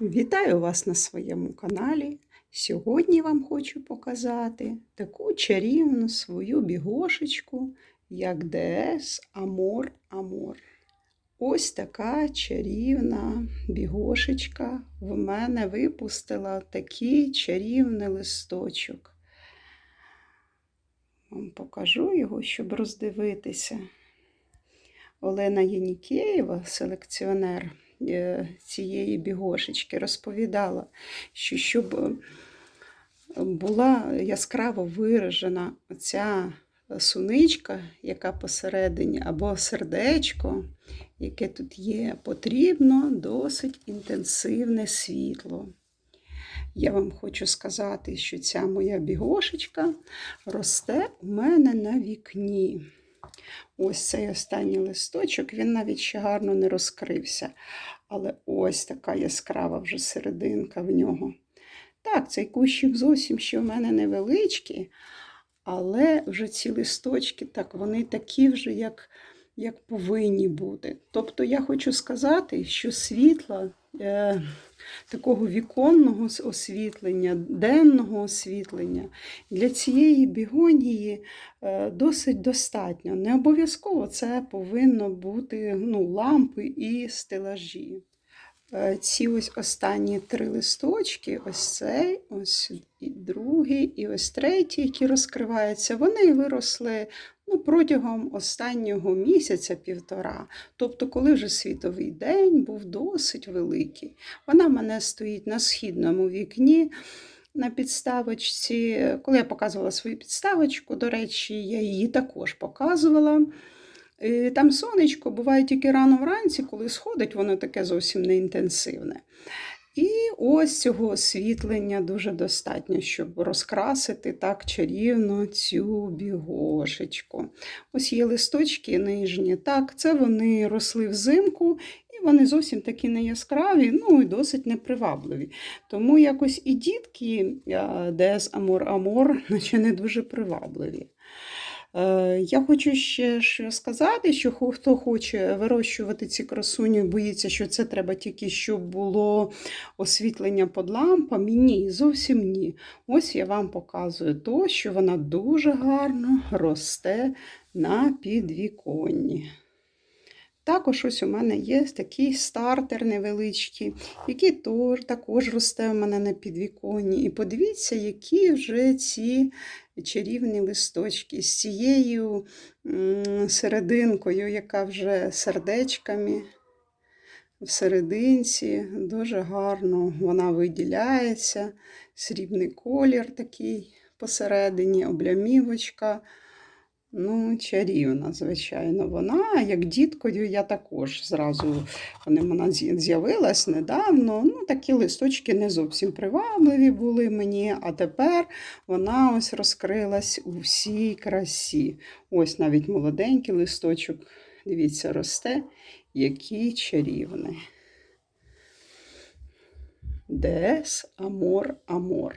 Вітаю вас на своєму каналі. Сьогодні вам хочу показати таку чарівну свою бігошечку, як ДС Амор Амор. Ось така чарівна бігошечка в мене випустила такий чарівний листочок. Вам покажу його, щоб роздивитися. Олена Єнікеєва, селекціонер цієї бігошечки, розповідала, що щоб була яскраво виражена ця суничка, яка посередині, або сердечко, яке тут є, потрібно досить інтенсивне світло. Я вам хочу сказати, що ця моя бігошечка росте у мене на вікні. Ось цей останній листочок, він навіть ще гарно не розкрився. Але ось така яскрава вже серединка в нього. Так, цей кущик зовсім ще в мене невеличкий, але вже ці листочки, так, вони такі вже, як, як повинні бути. Тобто я хочу сказати, що світла. Е, Такого віконного освітлення, денного освітлення для цієї бігонії е, досить достатньо. Не обов'язково це повинно бути ну, лампи і стелажі. Е, Ці ось останні три листочки, ось цей, ось і другий, і ось третій, які розкриваються, вони виросли ну, протягом останнього місяця-півтора. Тобто, коли вже світовий день був досить великий. Вона в мене стоїть на східному вікні. На підставочці, коли я показувала свою підставочку, до речі, я її також показувала. Там сонечко буває тільки рано вранці, коли сходить, воно таке зовсім не інтенсивне. І ось цього освітлення дуже достатньо, щоб розкрасити так чарівно цю бігошечку. Ось є листочки нижні. Так, це вони росли взимку, і вони зовсім такі не яскраві, ну і досить непривабливі. Тому якось і дітки, дес Амор Амор, наче не дуже привабливі. Е, я хочу ще що сказати, що хто хоче вирощувати ці красуні, боїться, що це треба тільки, щоб було освітлення під лампами. Ні, зовсім ні. Ось я вам показую то, що вона дуже гарно росте на підвіконні. Також ось у мене є такий стартер невеличкий, який також росте у мене на підвіконні. І подивіться, які вже ці чарівні листочки з цією серединкою, яка вже сердечками в дуже гарно вона виділяється, срібний колір такий посередині, облямівочка. Ну, чарівна, звичайно, вона, як діткою, я також зразу вона з'явилась недавно. Ну, Такі листочки не зовсім привабливі були мені, а тепер вона ось розкрилась у всій красі. Ось навіть молоденький листочок, дивіться, росте, який чарівний. Дес Амор Амор.